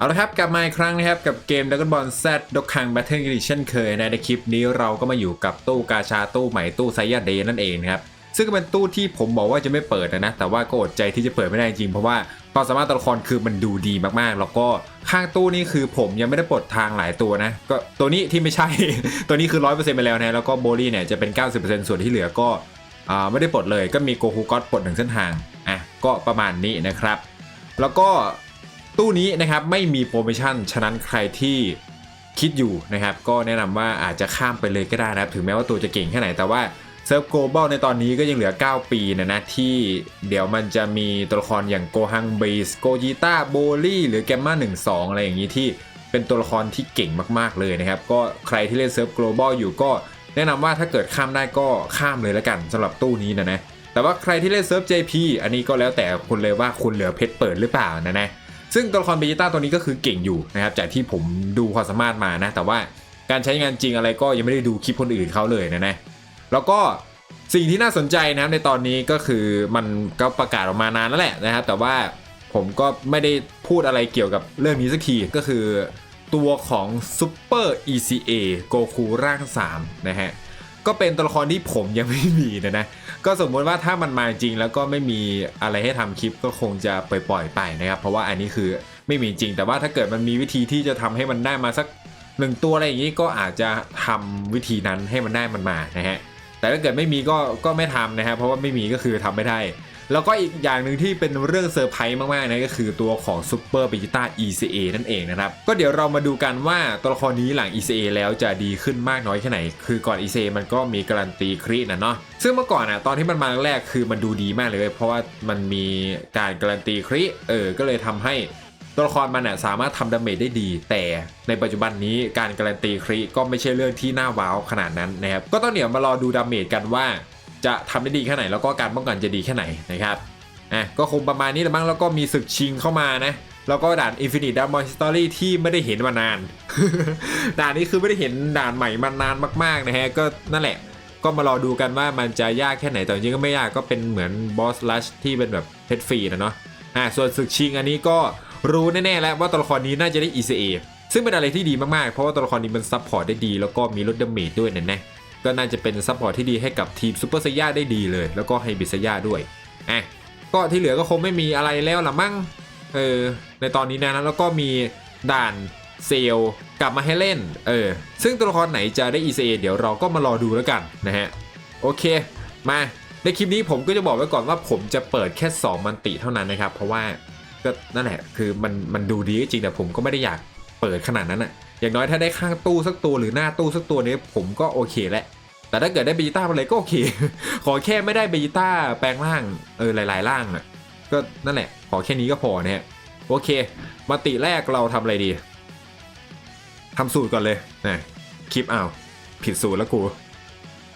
เอาละครับ กลับมาอีกครั้งนะครับ กับเกม Dragon Ball Z ดกคัง Battle กันอีกเช่นเคยนะในคลิปนี้เราก็มาอยู่กับตู้กาชาตู้ใหม่ตู้ไซยาเดย์นั่นเองนะครับ ซึ่งก็เป็นตู้ที่ผมบอกว่าจะไม่เปิดนะนะ แต่ว่าก็อดใจที่จะเปิดไม่ได้จริงเพราะว่าความสามารถตัวละครคือมันดูดีมากๆ แล้วก็ข้างตู้นี่คือผมยังไม่ได้ปลดทางหลายตัวนะ ก็ตัวนี้ที่ไม่ใช่ ตัวนี้คือ100%ไปแล้วนะแล้วก็โบลี่เนี่ยจะเป็น 90%ส่วนที่เหลือก็อ่าไม่ได้ปลดเลยก็มีโกคูก็อตปลดหนึ่งเส้นทางอะก็ประมาณนี้นะครับ แล้วก็ ตู้นี้นะครับไม่มีโปรโมชั่น ฉะนั้นใครที่คิดอยู่นะครับ ก็แนะนำว่าอาจจะข้ามไปเลยก็ได้นะครับ ถึงแม้ว่าตัวจะเก่งแค่ไหนแต่ว่าเซิร์ฟโกลบอลในตอนนี้ก็ยังเหลือ 9 ปีนะนะที่เดี๋ยวมันจะมีตัวละครอย่างโกฮังเบสโกจิต้าโบลี่หรือแกมมา12 อะไรอย่างนี้ที่เป็นตัวละครที่เก่งมากๆเลยนะครับ ก็ใครที่เล่นเซิร์ฟโกลบอลอยู่ก็แนะนำว่าถ้าเกิดข้ามได้ก็ข้ามเลยแล้วกันสำหรับตู้นี้นะนะแต่ว่าใครที่เล่นเซิร์ฟ JP อันนี้ก็แล้วแต่คุณเลยว่าคุณเหลือเพชรเปิดหรือเปล่านะนะ ซึ่งตัวละครเบจิต้าตัวนี้ก็คือเก่งอยู่นะครับจากที่ผมดูความสามารถมานะ แต่ว่าการใช้งานจริงอะไรก็ยังไม่ได้ดูคลิปคนอื่นเขาเลยนะนะแล้วก็สิ่งที่น่าสนใจนะครับในตอนนี้ก็คือมันก็ประกาศออกมานานแล้วแหละนะครับ แต่ว่าผมก็ไม่ได้พูดอะไรเกี่ยวกับเรื่องนี้สักทีก็คือตัวของ Super ECA โกคูร่าง 3 นะฮะ ก็เป็นตัวละครที่ผมยังไม่มีนะนะ ก็สมมติว่าถ้ามันมาจริงแล้วก็ไม่มีอะไรให้ทำคลิปก็คงจะปล่อยๆไปนะครับ เพราะว่าอันนี้คือไม่มีจริง แต่ว่าถ้าเกิดมันมีวิธีที่จะทำให้มันได้มาสักหนึ่งตัวอะไรอย่างนี้ก็อาจจะทำวิธีนั้นให้มันได้มันมานะฮะแต่ถ้าเกิดไม่มีก็ก็ไม่ทำนะครับเพราะว่าไม่มีก็คือทำไม่ได้ แล้วก็อีกอย่างหนึ่งที่เป็นเรื่องเซอร์ไพรส์มากๆนะก็คือตัวของ Super b e g i t a ECA นั่นเองนะครับก็เดี๋ยวเรามาดูกันว่าตัวละครนี้หลัง ECA แล้วจะดีขึ้นมากน้อยแค่ไหน คือก่อน ECA มันก็มีการันตีครีนะเนาะซึ่งเมื่อก่อนอะตอนที่มันมาแรกคือมันดูดีมากเลย เพราะว่ามันมีการการันตีครีเออก็เลยทำให้ตัวละครมันน่ะสามารถทำดาเมจได้ดี แต่ในปัจจุบันนี้การการันตีครีก็ไม่ใช่เรื่องที่น่าว้าวขนาดนั้นนะครับก็ต้องเดี๋ยวมารอดูดาเมจกันว่า จะทำได้ดีแค่ไหน แล้วก็การป้องกันจะดีแค่ไหนนะครับอะก็คงประมาณนี้แหละมั้งแล้วก็มีศึกชิงเข้ามานะแล้วก็ด่าน Infinite d a m o n Story ที่ไม่ได้เห็นมานาน ด่านนี้คือไม่ได้เห็นด่านใหม่มานานมากๆนะฮะก็นั่นแหละ ก็มารอดูกันว่ามันจะยากแค่ไหนแต่จริงก็ไม่ยากก็เป็นเหมือนบอสลัชที่เป็นแบบเพชรฟรีนะเนาะอ่าส่วนศึกชิงอันนี้ก็รู้แน่ๆแล้วว่าตัวละครนี้น่าจะได้ ECA ซึ่งเป็นอะไรที่ดีมากๆ เพราะว่าตัวละครนี้มันซับพอร์ตได้ดี แล้วก็มีลดดาเมจด้วยนะนะ ก็น่าจะเป็นซัพพอร์ตที่ดีให้กับทีมซูเปอร์ไซย่าได้ดีเลย แล้วก็ไฮบิสย่าด้วยอะก็ที่เหลือก็คงไม่มีอะไรแล้วละมั้งเออในตอนนี้นะแล้วก็มีด่านเซลกลับมาให้เล่นเออซึ่งตัวละครไหนจะได้ ECA เดี๋ยวเราก็มารอดูแล้วกันนะฮะโอเคมาในคลิปนี้ผมก็จะบอกไว้ก่อนว่าผมจะเปิดแค่ 2 มันติเท่านั้นนะครับ เพราะว่าก็นั่นแหละคือมันมันดูดีก็จริงแต่ผมก็ไม่ได้อยากเปิดขนาดนั้นอะ อย่างน้อยถ้าได้ข้างตู้สักตัวหรือหน้าตู้สักตัวนี้ผมก็โอเคแหละ แต่ถ้าเกิดได้เบจิต้ามาเลยก็โอเค ขอแค่ไม่ได้เบจิต้าแปลงร่างเออหลาย ๆ ร่างอะก็นั่นแหละ ขอแค่นี้ก็พอเนะฮะโอเคมาติแรกเราทำอะไรดีทำสูตรก่อนเลยนะคลิปอ้าวผิดสูตรแล้วกู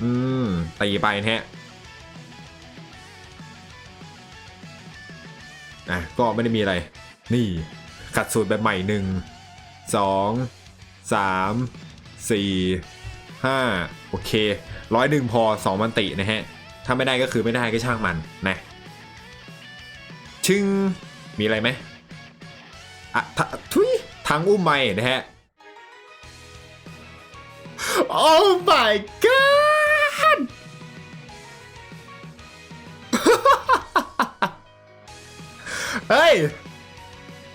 อืมตีไปนะฮะอะก็ไม่ได้มีอะไร นี่ขัดสูตรแบบใหม่หนึ่งสอง สามสี่ห้าโอเคร้อยหนึ่งพอสองมันตินะฮะ ถ้าไม่ได้ก็คือไม่ได้ก็ช่างมันนะชึงมีอะไรไหมอะท,ทุยทางอุ้มไม่นะฮะ Oh my god เฮ้ย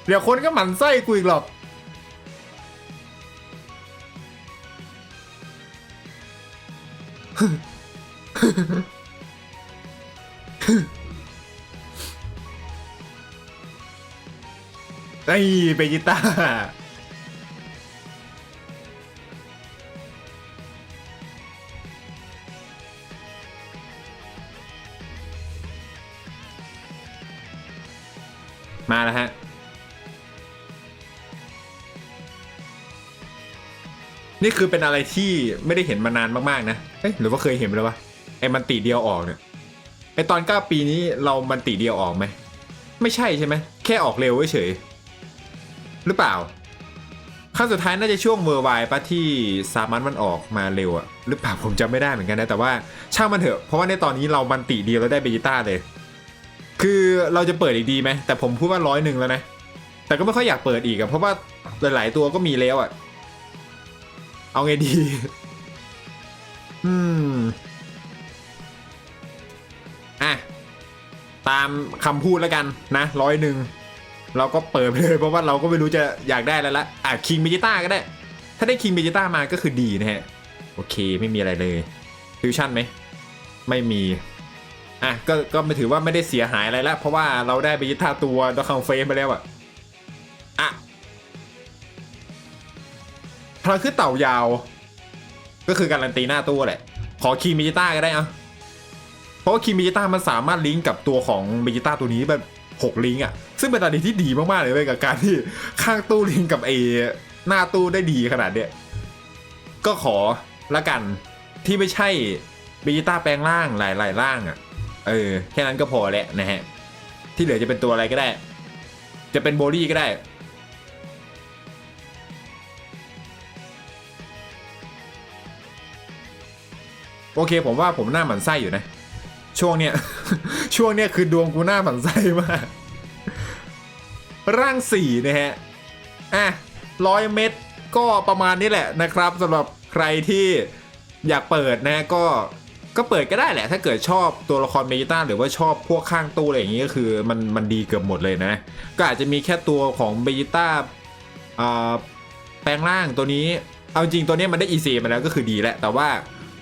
เดี๋ยวคนก็หมั่นไส้กูอีกหรอก ไอ้เบจิต้ามาแล้วฮะ นี่คือเป็นอะไรที่ไม่ได้เห็นมานานมาก ๆ นะ เอ๊ะหรือว่าเคยเห็นไปแล้ววะไอ้มันตีเดียวออกเนี่ยไอ้ตอน9ปีนี้เรามันตีเดียวออกไหมไม่ใช่ใช่ไหมแค่ออกเร็วเฉยหรือเปล่าขั้นสุดท้ายน่าจะช่วงเวอร์ไวปะที่สามันมันออกมาเร็วอะหรือเปล่าผมจำไม่ได้เหมือนกันนะแต่ว่าช่างมันเถอะเพราะว่าในตอนนี้เรามันตีเดียวแล้วได้เบจิต้าเลย คือเราจะเปิดอีกดีไหมแต่ผมพูดว่าร้อยหนึ่งแล้วนะแต่ก็ไม่ค่อยอยากเปิดอีกอะเพราะว่าหลาย ๆ ตัวก็มีแล้วอะเอาไงดี อืม อะ ตามคำพูดแล้วกันนะร้อยหนึ่ง เราก็เปิดเลยเพราะว่าเราก็ไม่รู้จะอยากได้แล้วละ อะคิงเบจิต้าก็ได้ ถ้าได้คิงเบจิต้ามาก็คือดีนะฮะ โอเคไม่มีอะไรเลยฟิวชั่นไหม ไม่มี อะก็ก็ไม่ถือว่าไม่ได้เสียหายอะไรแล้วเพราะว่าเราได้เบจิต้าตัวดอคังเฟมไปแล้วอะอะพลังขึ้นเต่ายาว ก็คือการันตีหน้าตู้แหละ ขอคีมิจิต้าก็ได้อะเพราะว่าคีมิจิต้ามันสามารถลิงก์กับตัวของมิจิต้าตัวนี้แบบหกลิงก์อะซึ่งเป็นอะไรที่ดีมากๆเลยเว้ยกับการที่ข้างตู้ลิงก์กับเอหน้าตู้ได้ดีขนาดเนี้ยก็ขอละกันที่ไม่ใช่มิจิต้าแปลงร่างหลายๆร่างอะเออ แค่นั้นก็พอแหละนะฮะ ที่เหลือจะเป็นตัวอะไรก็ได้ จะเป็นโบลี่ก็ได้ โอเค ผมว่าผมหน้าหมันไส้อยู่นะ ช่วงเนี้ย ช่วงเนี้ยคือดวงกูหน้าหมันไส้มาก ร่างสี่นะฮะ อะร้อยเม็ดก็ประมาณนี้แหละนะครับสำหรับใครที่อยากเปิดนะก็ก็เปิดก็ได้แหละ ถ้าเกิดชอบตัวละครเมจิต้าหรือว่าชอบพวกข้างตู้อะไรอย่างงี้ก็คือมันมันดีเกือบหมดเลยนะ ก็อาจจะมีแค่ตัวของเบจิต้าแปลงร่างตัวนี้ เอาจริงตัวนี้มันได้ E.C. มาแล้วก็คือดีแหล้วแต่ว่า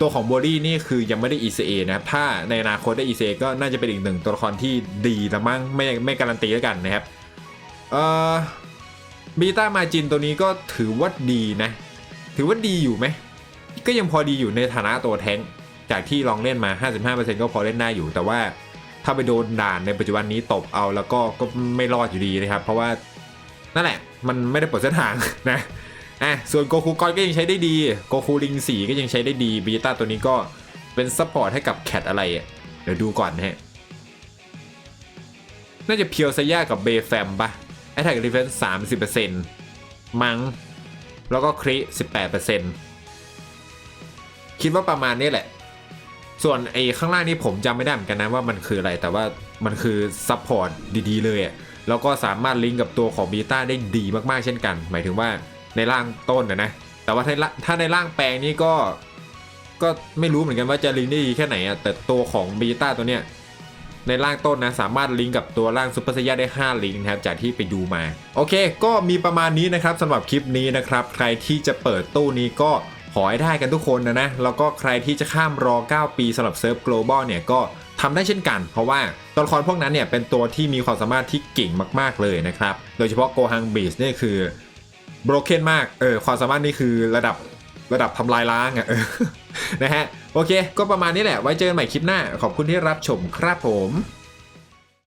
ตัวของโบลี่นี่คือยังไม่ได้ ECA นะครับ ถ้าในอนาคตได้ ECA ก็น่าจะเป็นอีกหนึ่งตัวละครที่ดีละมั้งไม่ไม่การันตีแล้วกันนะครับเอ่อบีต้ามาจินตัวนี้ก็ถือว่าดีนะ ถือว่าดีอยู่ไหม ก็ยังพอดีอยู่ในฐานะตัวแท้งจากที่ลองเล่นมา 55%ก็พอเล่นได้อยู่ แต่ว่าถ้าไปโดนด่านในปัจจุบันนี้ตบเอาแล้วก็ก็ไม่รอดอยู่ดีนะครับ เพราะว่านั่นแหละมันไม่ได้เปิดเส้นทางนะ อะส่วนโกคูกอนก็ยังใช้ได้ดีโกคูลิงสีก็ยังใช้ได้ดีบีต้าตัวนี้ก็เป็นซัพพอร์ตให้กับแคทอะไรเดี๋ยวดูก่อนนะฮะน่าจะเพียวซายากับเบแฟมปะแอตแทกรีเฟนส์สามสิบเปอร์เซ็นต์มังแล้วก็คริสิบแปดเปอร์เซ็นต์คิดว่าประมาณนี้แหละ ส่วนไอ้ข้างล่างนี่ผมจำไม่ได้เหมือนกันนะว่ามันคืออะไร แต่ว่ามันคือซัพพอร์ตดีๆเลยอะแล้วก็สามารถลิงก์กับตัวของบีต้าได้ดีมากๆเช่นกัน หมายถึงว่า ในร่างต้นนะนะ แต่ว่าถ้าถ้าในร่างแปลงนี่ก็ก็ไม่รู้เหมือนกันว่าจะลิงก์ได้ดีแค่ไหนอะแต่ตัวของบีต้าตัวเนี้ยในร่างต้นนะสามารถลิงก์กับตัวร่างซูเปอร์ไซยาได้ 5 ลิงก์นะครับจากที่ไปดูมา โอเค ก็มีประมาณนี้นะครับสำหรับคลิปนี้นะครับ ใครที่จะเปิดตู้นี้ก็ขอให้ได้กันทุกคนนะนะ แล้วก็ใครที่จะข้ามรอ 9 ปีสำหรับเซิร์ฟ global เนี่ยก็ทำได้เช่นกัน เพราะว่าตัวละครพวกนั้นเนี่ยเป็นตัวที่มีความสามารถที่เก่งมาก ๆเลยนะครับโดยเฉพาะโกฮังบีสเนี่ยคือ บรกเกนมาก เออ ความสามารถนี่คือระดับระดับทำลายล้างอะ่ะนะฮะ โอเค ก็ประมาณนี้แหละ ไว้เจอกันใหม่คลิปหน้า ขอบคุณที่รับชมครับผม